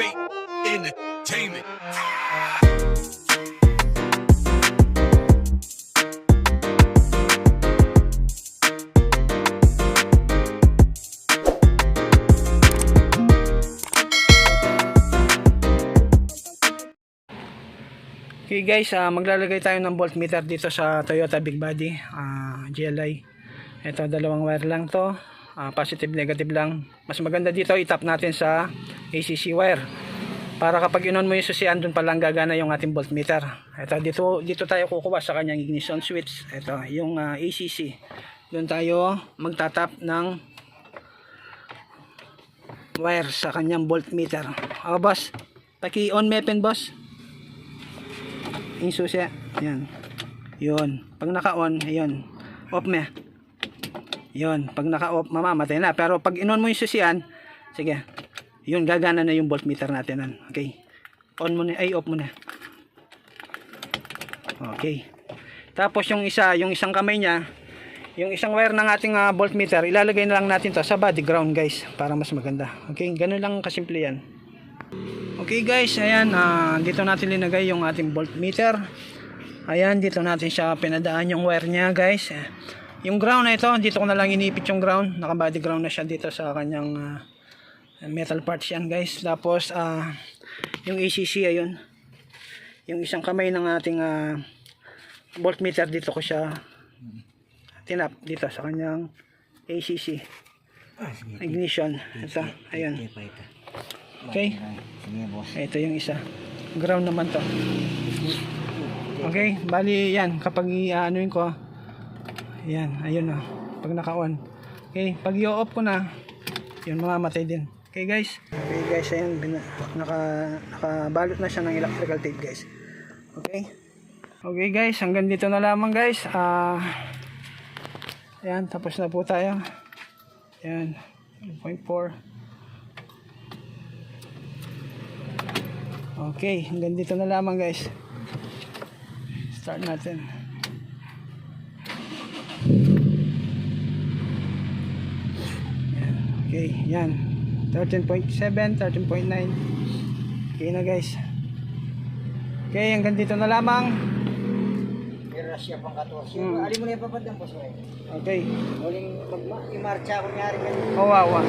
Bait Entertainment. Okay guys, ah, maglalagay tayo ng voltmeter dito sa Toyota Big Body ah, GLI. Ito dalawang wire lang to. Ah, positive negative lang. Mas maganda dito itap natin sa ACC wire. Para kapag inon mo yung susian doon pa lang gagana yung ating voltmeter. Ito dito dito tayo kukuha sa kanyang ignition switch. Ito yung ah, ACC. Doon tayo magtatap ng wire sa kanyang voltmeter. O boss, paki-on me pen boss yung susi yan yun pag naka-on ayun off me yun pag naka-off mamamatay na. Pero pag inon mo yung susian sige. Yun gagana na yung voltmeter natin nun. okay. On mo na ay off mo na. Okay. Tapos yung isa yung isang kamay niya yung isang wire ng ating ah, voltmeter ilalagay na lang natin to sa body ground guys para mas maganda. Okay ganun lang kasimple yan. Okay guys, ayan, ah, dito natin linagay yung ating voltmeter. Ayan, dito natin siya pinadaan yung wire niya guys. Eh, Yung ground na ito, dito ko na lang inipit yung ground. Naka-body ground na siya dito sa kanyang ah, metal parts yan guys. Tapos, ah, yung ACC, ayun. Yung isang kamay ng ating ah, voltmeter, dito ko siya tinap dito sa kanyang ACC. Ignition. Ito, ayun. Okay. Ito yung isa. Ground naman to. Okay, bali yan. Kapag i-anoin ko, yan, ayun na. Pag naka-on. Okay, pag i-off ko na, yun, mamamatay din. Okay guys. Okay guys, ayan, naka, nakabalot na siya ng electrical tape guys. Okay. Okay guys, hanggang dito na lamang guys. Ah, ayan, tapos na po tayo. Ayan, 1.4. Okay, hanggang dito na lamang guys. Start natin. Okay, yan. 13.7, 13.9. Okay na guys. Okay, hanggang dito na lamang. Pero siya pang 14. Hmm. Alin mo na yung papadang, boss. eh. Okay. Huling mag- imarcha ko nyari ganun. Kawawa.